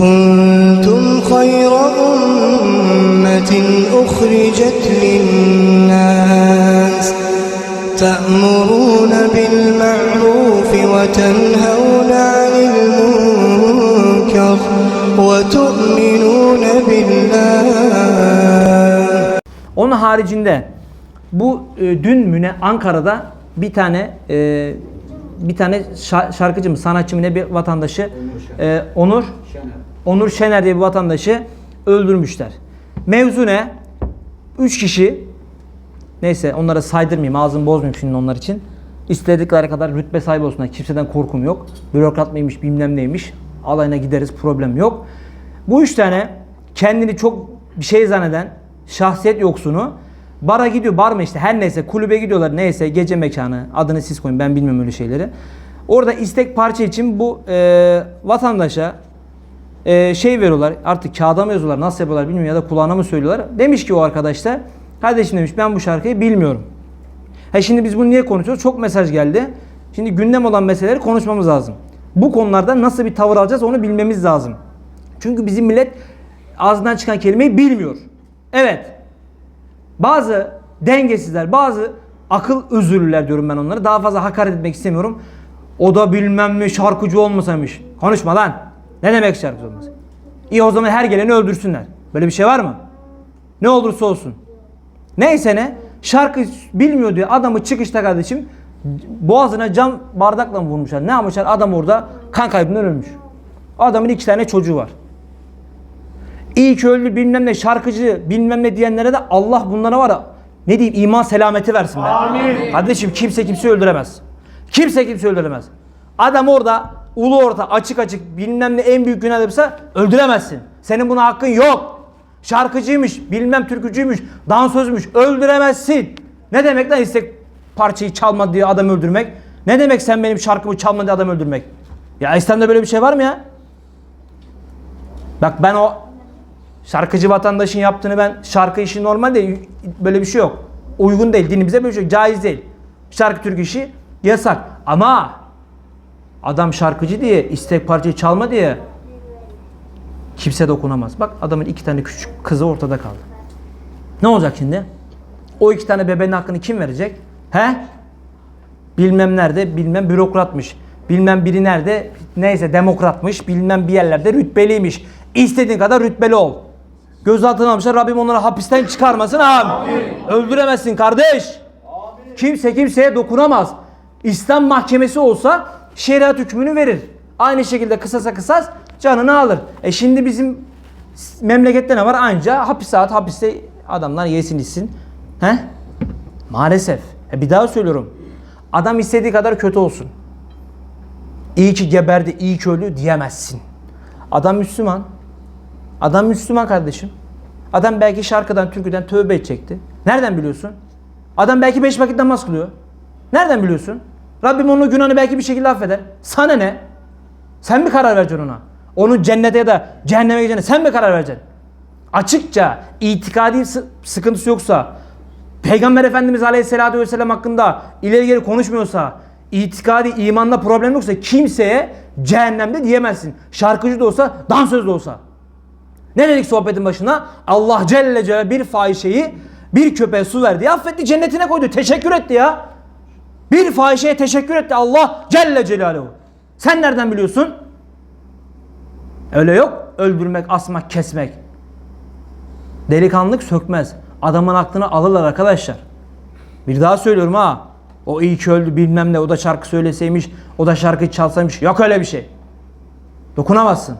كنتم خير أمة أخرجت للناس تأمرون بالمعروف وتنهون عن المنكر وتؤمنون بالله Onun haricinde bu e, dün mü ne Ankara'da bir tane e, bir tane şa- şarkıcı mı sanatçı mı ne bir vatandaşı e, Onur Onur Şener diye bir vatandaşı öldürmüşler. Mevzu ne? Üç kişi neyse onlara saydırmayayım ağzımı bozmayayım şimdi onlar için. İstedikleri kadar rütbe sahibi olsunlar. Kimseden korkum yok. Bürokrat mıymış bilmem neymiş. Alayına gideriz problem yok. Bu üç tane kendini çok bir şey zanneden şahsiyet yoksunu bara gidiyor. Bar mı işte her neyse kulübe gidiyorlar neyse gece mekanı adını siz koyun ben bilmem öyle şeyleri. Orada istek parça için bu e, vatandaşa e, şey veriyorlar artık kağıda mı yazıyorlar nasıl yapıyorlar bilmiyorum ya da kulağına mı söylüyorlar. Demiş ki o arkadaş da kardeşim demiş ben bu şarkıyı bilmiyorum. Ha şimdi biz bunu niye konuşuyoruz? Çok mesaj geldi. Şimdi gündem olan meseleleri konuşmamız lazım. Bu konularda nasıl bir tavır alacağız onu bilmemiz lazım. Çünkü bizim millet ağzından çıkan kelimeyi bilmiyor. Evet. Bazı dengesizler, bazı akıl özürlüler diyorum ben onlara. Daha fazla hakaret etmek istemiyorum. O da bilmem mi şarkıcı olmasaymış. Konuşma lan. Ne demek şarkıcı olması? İyi o zaman her geleni öldürsünler. Böyle bir şey var mı? Ne olursa olsun. Neyse ne? Şarkı bilmiyor diye adamı çıkışta kardeşim boğazına cam bardakla mı vurmuşlar? Ne yapmışlar? Adam orada kan kaybından ölmüş. Adamın iki tane çocuğu var. İyi ki öldü bilmem ne şarkıcı bilmem ne diyenlere de Allah bunlara var ya ne diyeyim iman selameti versin be. Amin. Kardeşim kimse kimse öldüremez. Kimse kimse öldüremez. Adam orada ulu orta açık açık bilmem ne en büyük günah yapsa öldüremezsin. Senin buna hakkın yok. Şarkıcıymış, bilmem türkücüymüş, dansözmüş öldüremezsin. Ne demek lan istek parçayı çalma diye adam öldürmek? Ne demek sen benim şarkımı çalma diye adam öldürmek? Ya İslam'da böyle bir şey var mı ya? Bak ben o şarkıcı vatandaşın yaptığını ben şarkı işi normal değil. Böyle bir şey yok. Uygun değil. Dinimize böyle bir şey. Caiz değil. Şarkı türkü işi yasak. Ama adam şarkıcı diye istek parçayı çalma diye kimse dokunamaz. Bak adamın iki tane küçük kızı ortada kaldı. Ne olacak şimdi? O iki tane bebeğin hakkını kim verecek? He? Bilmem nerede, bilmem bürokratmış. Bilmem biri nerede, neyse demokratmış. Bilmem bir yerlerde rütbeliymiş. İstediğin kadar rütbeli ol. Gözaltına almışlar. Rabbim onları hapisten çıkarmasın. Amin. Öldüremezsin kardeş. Kimse kimseye dokunamaz. İslam mahkemesi olsa şeriat hükmünü verir. Aynı şekilde kısasa kısas canını alır. E şimdi bizim memlekette ne var? Anca hapis at, hapiste adamlar yesin içsin. He? Maalesef. E bir daha söylüyorum. Adam istediği kadar kötü olsun. İyi ki geberdi, iyi ki öldü diyemezsin. Adam Müslüman. Adam Müslüman kardeşim. Adam belki şarkıdan, türküden tövbe edecekti. Nereden biliyorsun? Adam belki beş vakit namaz kılıyor. Nereden biliyorsun? Rabbim onun günahını belki bir şekilde affeder. Sana ne? Sen mi karar vereceksin ona? Onun cennete ya da cehenneme gideceğine sen mi karar vereceksin? Açıkça itikadi sı- sıkıntısı yoksa, Peygamber Efendimiz Aleyhisselatü Vesselam hakkında ileri geri konuşmuyorsa, itikadi imanda problem yoksa kimseye cehennemde diyemezsin. Şarkıcı da olsa, dansöz de olsa. Ne dedik sohbetin başına? Allah Celle Celle bir fahişeyi bir köpeğe su verdi. Affetti cennetine koydu. Teşekkür etti ya. Bir fahişeye teşekkür etti Allah Celle Celaluhu. Sen nereden biliyorsun? Öyle yok. Öldürmek, asmak, kesmek. Delikanlılık sökmez. Adamın aklını alırlar arkadaşlar. Bir daha söylüyorum ha. O iyi ki öldü bilmem ne. O da şarkı söyleseymiş. O da şarkı çalsaymış. Yok öyle bir şey. Dokunamazsın.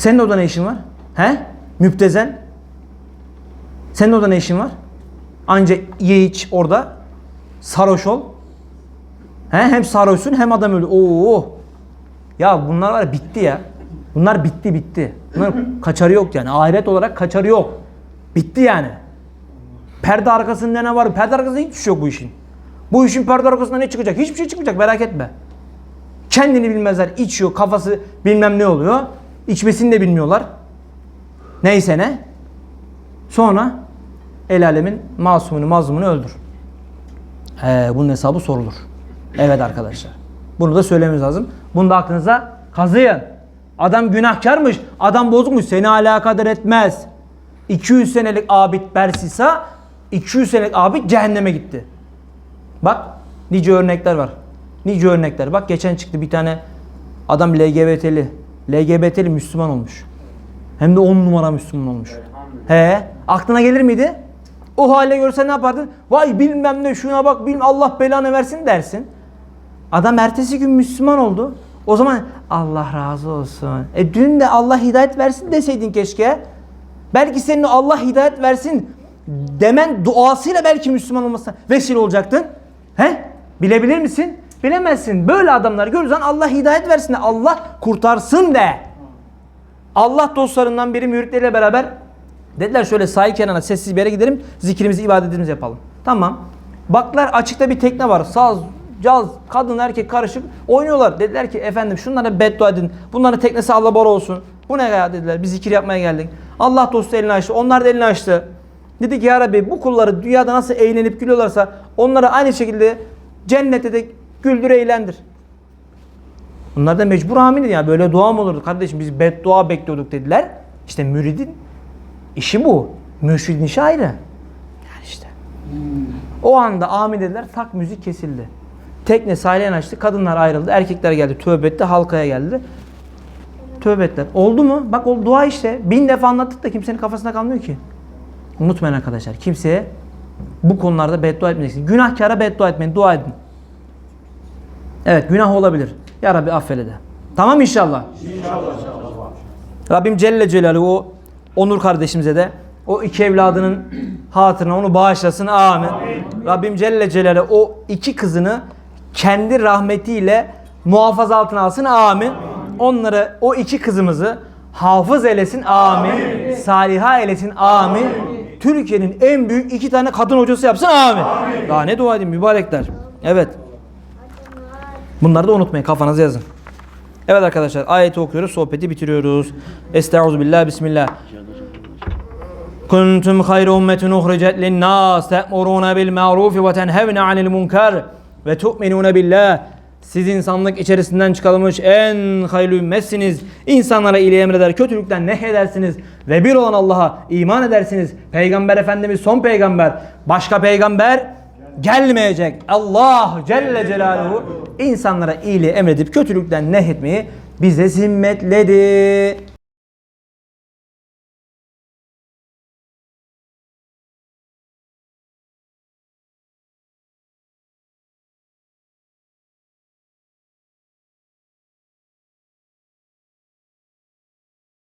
Senin orada ne işin var? He? Müptezen. Senin orada ne işin var? Anca ye iç orada. Sarhoş ol. He? Hem sarhoşsun hem adam ölü. Oo. Ya bunlar var bitti ya. Bunlar bitti bitti. Bunların kaçarı yok yani. Ahiret olarak kaçarı yok. Bitti yani. Perde arkasında ne var? Perde arkasında hiçbir şey yok bu işin. Bu işin perde arkasında ne çıkacak? Hiçbir şey çıkmayacak merak etme. Kendini bilmezler. içiyor kafası bilmem ne oluyor. İçmesini de bilmiyorlar. Neyse ne. Sonra el alemin masumunu mazlumunu öldür. He, bunun hesabı sorulur. Evet arkadaşlar. Bunu da söylememiz lazım. Bunu da aklınıza kazıyın. Adam günahkarmış. Adam bozukmuş. Seni alakadar etmez. 200 senelik abid Bersisa 200 senelik abid cehenneme gitti. Bak nice örnekler var. Nice örnekler. Bak geçen çıktı bir tane adam LGBT'li. LGBT'li Müslüman olmuş. Hem de 10 numara Müslüman olmuş. He, aklına gelir miydi? O hale görse ne yapardın? Vay bilmem ne şuna bak bilmem Allah belanı versin dersin. Adam ertesi gün Müslüman oldu. O zaman Allah razı olsun. E dün de Allah hidayet versin deseydin keşke. Belki senin Allah hidayet versin demen duasıyla belki Müslüman olmasına vesile olacaktın. He? Bilebilir misin? Bilemezsin. Böyle adamları görürsen Allah hidayet versin de Allah kurtarsın de. Allah dostlarından biri müritleriyle beraber dediler şöyle sahil kenarına sessiz bir yere gidelim zikrimizi ibadetimizi yapalım. Tamam. Baklar açıkta bir tekne var. Saz, caz, kadın erkek karışık oynuyorlar. Dediler ki efendim şunlara beddua edin. Bunların teknesi Allah bora olsun. Bu ne ya dediler. Biz zikir yapmaya geldik. Allah dostu elini açtı. Onlar da elini açtı. Dedi ki ya Rabbi bu kulları dünyada nasıl eğlenip gülüyorlarsa onları aynı şekilde cennette de güldür eğlendir. Bunlar da mecbur amin ya. Böyle dua mı olurdu kardeşim? Biz beddua bekliyorduk dediler. İşte müridin işi bu. Mürşidin işi ayrı. Yani işte. O anda amin dediler. Tak müzik kesildi. Tekne sahile açtı. Kadınlar ayrıldı. Erkekler geldi. Tövbe etti. Halkaya geldi. Tövbe ettiler. Oldu mu? Bak o dua işte. Bin defa anlattık da kimsenin kafasında kalmıyor ki. Unutmayın arkadaşlar. Kimseye bu konularda beddua etmeyeceksiniz. Günahkara beddua etmeyin. Dua edin. Evet günah olabilir. Ya Rabbi affeyle de. Tamam inşallah. Rabbim Celle Celaluhu o Onur kardeşimize de o iki evladının hatırına onu bağışlasın. Amin. Rabbim Celle Celaluhu o iki kızını kendi rahmetiyle muhafaza altına alsın. Amin. Onları o iki kızımızı hafız eylesin. Amin. Saliha eylesin. Amin. Türkiye'nin en büyük iki tane kadın hocası yapsın. Amin. Daha ne dua edin mübarekler. Evet. Bunları da unutmayın kafanıza yazın. Evet arkadaşlar ayeti okuyoruz sohbeti bitiriyoruz. Estaizu billah bismillah. Kuntum hayra ummetin uhricet linnas te'muruna bil ma'ruf ve tenhevne anil munkar ve tu'minuna billah. Siz insanlık içerisinden çıkarılmış en hayırlı ümmetsiniz. İnsanlara iyiliği emreder, kötülükten nehyedersiniz. Ve bir olan Allah'a iman edersiniz. Peygamber Efendimiz son peygamber. Başka peygamber gelmeyecek. Allah Celle Celaluhu insanlara iyiliği emredip kötülükten nehyetmeyi bize zimmetledi.